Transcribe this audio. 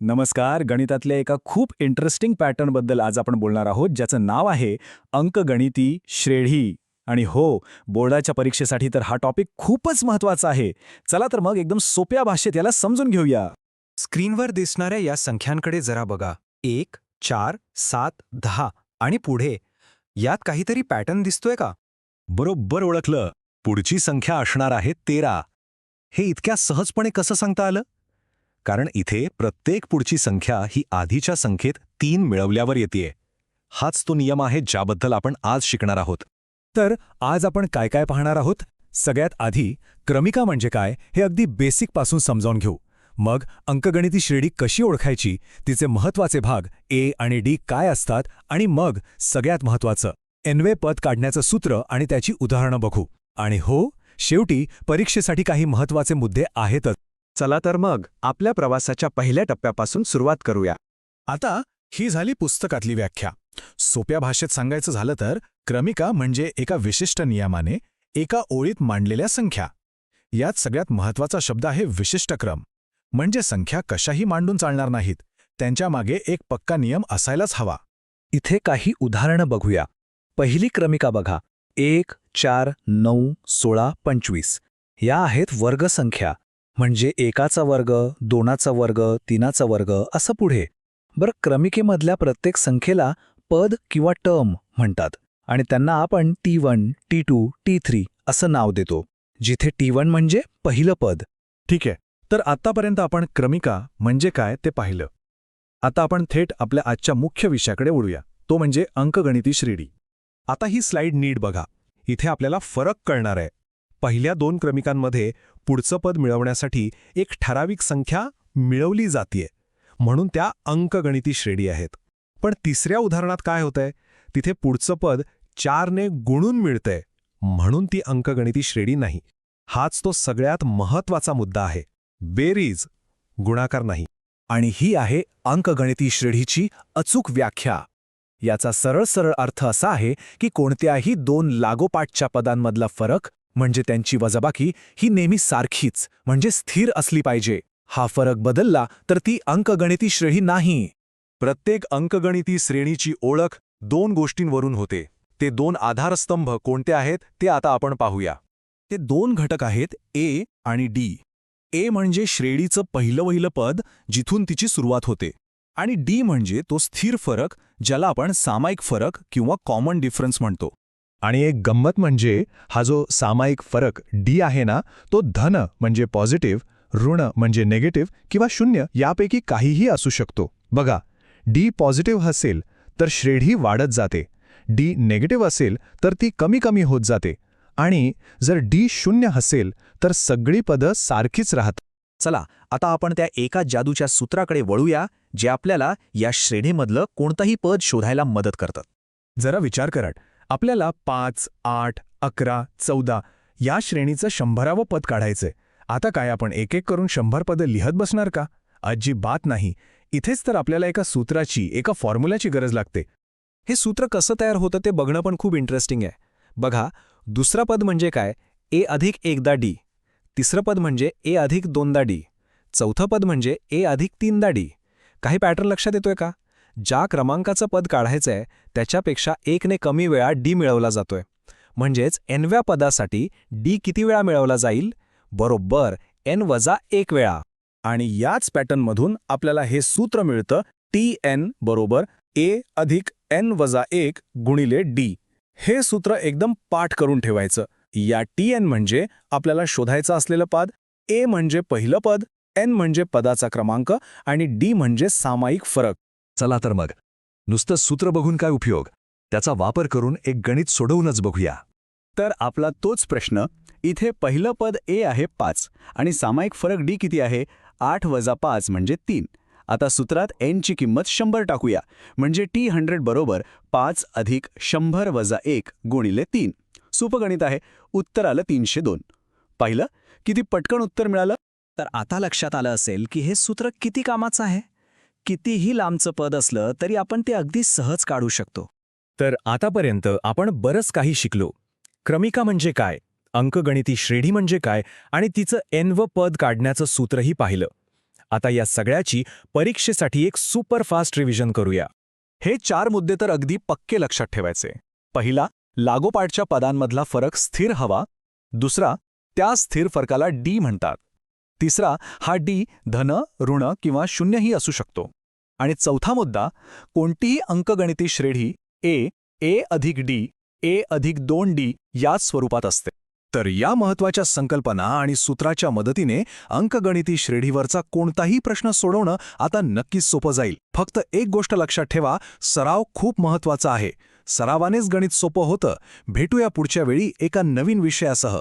नमस्कार. गणितातल्या एका खूप इंटरेस्टिंग पॅटर्नबद्दल आज आपण बोलणार आहोत ज्याचं नाव आहे अंकगणिती श्रेणी आणि हो बोर्डाच्या परीक्षेसाठी तर हा टॉपिक खूपच महत्त्वाचा आहे. चला तर मग एकदम सोप्या भाषेत याला समजून घेऊया. स्क्रीनवर दिसणाऱ्या या संख्यांकडे जरा बघा. एक चार सात दहा आणि पुढे. यात काहीतरी पॅटर्न दिसतोय का? बरोबर ओळखलं. पुढची संख्या असणार आहे तेरा. हे इतक्या सहजपणे कसं सांगता आलं? कारण इथे प्रत्येक पुढची संख्या ही आधीच्या संख्येत तीन मिळवल्यावर येते. हाच तो नियम आहे ज्याबद्दल आपण आज शिकणार आहोत. तर आज आपण काय काय पाहणार आहोत? सगळ्यात आधी क्रमिका म्हणजे काय हे अगदी बेसिकपासून समजावून घेऊ. मग अंकगणिती श्रेणी कशी ओळखायची? तिचे महत्त्वाचे भाग ए आणि डी काय असतात? आणि मग सगळ्यात महत्वाचं एनवे पद काढण्याचं सूत्र आणि त्याची उदाहरणं बघू. आणि हो शेवटी परीक्षेसाठी काही महत्त्वाचे मुद्दे आहेतच. चला तर मग आपल्या प्रवासाच्या पहिल्या टप्प्यापासून सुरुवात करूया. आता ही झाली पुस्तकातली व्याख्या. सोप्या भाषेत सांगायचं झालं तर क्रमिका म्हणजे एका विशिष्ट नियमाने एका ओळीत मांडलेल्या संख्या. यात सगळ्यात महत्त्वाचा शब्द आहे विशिष्ट क्रम. म्हणजे संख्या कशाही मांडून चालणार नाहीत त्यांच्या मागे एक पक्का नियम असायलाच हवा. इथे काही उदाहरणं बघूया. पहिली क्रमिका बघा. एक चार नऊ सोळा पंचवीस. या आहेत वर्गसंख्या. म्हणजे एकाचा वर्ग दोनाचा वर्ग तीनाचा वर्ग असं पुढे. बरं क्रमिकेमधल्या प्रत्येक संख्येला पद किंवा टर्म म्हणतात आणि त्यांना आपण T one T two T three असं नाव देतो जिथे टी वन म्हणजे पहिलं पद. ठीक आहे. तर आतापर्यंत आपण क्रमिका म्हणजे काय ते पाहिलं. आता आपण थेट आपल्या आजच्या मुख्य विषयाकडे उडूया तो म्हणजे अंकगणिती श्रेणी. आता ही स्लाइड नीट बघा. इथे आपल्याला फरक कळणार आहे. पहिल्या दोन क्रमिकांमध्ये पुढचं पद मिळवण्यासाठी एक ठराविक संख्या मिळवली जातीये. म्हणून त्या अंकगणिती श्रेणी आहेत. पण तिसऱ्या उदाहरणात काय होतंय? तिथे पुढचं पद चारने गुणून मिळतंय. म्हणून ती अंकगणिती श्रेणी नाही. हाच तो सगळ्यात महत्त्वाचा मुद्दा आहे. बेरीज गुणाकार नाही. आणि ही आहे अंकगणिती श्रेणीची अचूक व्याख्या. याचा सरळ सरळ अर्थ असा आहे की कोणत्याही दोन लागोपाठच्या पदांमधला फरक म्हणजे त्यांची वजाबाकी ही नेहमी सारखीच म्हणजे स्थिर असली पाहिजे. हा फरक बदलला तर ती अंकगणिती श्रेणी नाही. प्रत्येक अंकगणिती श्रेणीची ओळख दोन गोष्टींवरून होते. ते दोन आधारस्तंभ कोणते आहेत ते आता आपण पाहूया. ते दोन घटक आहेत ए आणि डी ए म्हणजे श्रेणीचं पहिलं वहिलं पद जिथून तिची सुरुवात होते. आणि डी म्हणजे तो स्थिर फरक ज्याला आपण सामायिक फरक किंवा कॉमन डिफरन्स म्हणतो. आणि एक गंमत म्हणजे हा जो सामायिक फरक डी आहे ना तो धन म्हणजे पॉझिटिव्ह ऋण म्हणजे निगेटिव्ह किंवा शून्य यापैकी काहीही असू शकतो. बघा डी पॉझिटिव्ह असेल तर श्रेणी वाढत जाते. डी नेगेटिव्ह असेल तर ती कमी कमी होत जाते. आणि जर डी शून्य असेल तर सगळी पदं सारखीच राहतात. चला आता आपण त्या एका जादूच्या सूत्राकडे वळूया जे आपल्याला या श्रेणीमधलं कोणतंही पद शोधायला मदत करतात. जरा विचार कराट. आपल्याला पाच आठ अकरा चौदा या श्रेणीचं शंभरावं पद काढायचंय. आता काय आपण एक एक करून शंभर पदं लिहत बसणार का? अजिबात नाही. इथेच तर आपल्याला एका सूत्राची एका फॉर्म्युलाची गरज लागते. हे सूत्र कसं तयार होतं ते बघणं पण खूप इंटरेस्टिंग आहे. बघा दुसरा पद म्हणजे काय? ए अधिक एकदा डी. तिसरं पद म्हणजे ए अधिक दोनदा डी. चौथं पद म्हणजे ए अधिक तीनदा डी. काही पॅटर्न लक्षात येतोय का? ज्या क्रमांकाचं पद काढायचंय त्याच्यापेक्षा एकने कमी वेळा डी मिळवला जातोय. म्हणजेच एनव्या पदासाठी डी किती वेळा मिळवला जाईल? बरोबर एन वजा एक वेळा. आणि याच पॅटर्नमधून आपल्याला हे सूत्र मिळतं टी एन बरोबर ए अधिक एन वजा एक गुणिले डी. हे सूत्र एकदम पाठ करून ठेवायचं. या टी एन म्हणजे आपल्याला शोधायचं असलेलं पद ए म्हणजे पहिलं पद एन म्हणजे पदाचा क्रमांक आणि डी म्हणजे सामायिक फरक. चला तर मग. नुसतं सूत्र बघून काय उपयोग? त्याचा वापर करून एक गणित सोडवूनच बघूया. तर आपला तोच प्रश्न इथे पहिलं पद ए आहे पाच आणि सामायिक फरक डी किती आहे? आठ वजा पाच म्हणजे तीन. आता सूत्रात एनची किंमत शंभर टाकूया. म्हणजे टी हंड्रेड बरोबर पाच अधिक शंभर वजा एक गुणिले तीन. सुपगणित आहे उत्तर आलं तीनशे दोन. पाहिलं? किती पटकन उत्तर मिळालं? तर आता लक्षात आलं असेल की हे सूत्र किती कामाचं आहे? कितीही लांबचं पद असलं तरी आपण ते अगदी सहज काढू शकतो. तर आतापर्यंत आपण बरंच काही शिकलो. क्रमिका म्हणजे काय? अंकगणिती श्रेणी म्हणजे काय? आणि तिचं एन व पद काढण्याचं सूत्रही पाहिलं. आता या सगळ्याची परीक्षेसाठी एक सुपरफास्ट रिव्हिजन करूया. हे चार मुद्दे तर अगदी पक्के लक्षात ठेवायचे. पहिला लागोपाठच्या पदांमधला फरक स्थिर हवा. दुसरा त्या स्थिर फरकाला डी म्हणतात. तिसरा हा डी धन ऋण किंवा शून्यही असू शकतो. आणि चौथा मुद्दा कोणतीही अंकगणिती श्रेणी ए ए अधिक डी ए अधिक दोन डी याच स्वरूपात असते. तर या महत्त्वाच्या संकल्पना आणि सूत्राच्या मदतीने अंकगणिती श्रेणीवरचा कोणताही प्रश्न सोडवणं आता नक्कीच सोपं जाईल. फक्त एक गोष्ट लक्षात ठेवा सराव खूप महत्त्वाचा आहे. सरावानेच गणित सोपं होतं. भेटूया पुढच्या वेळी एका नवीन विषयासह.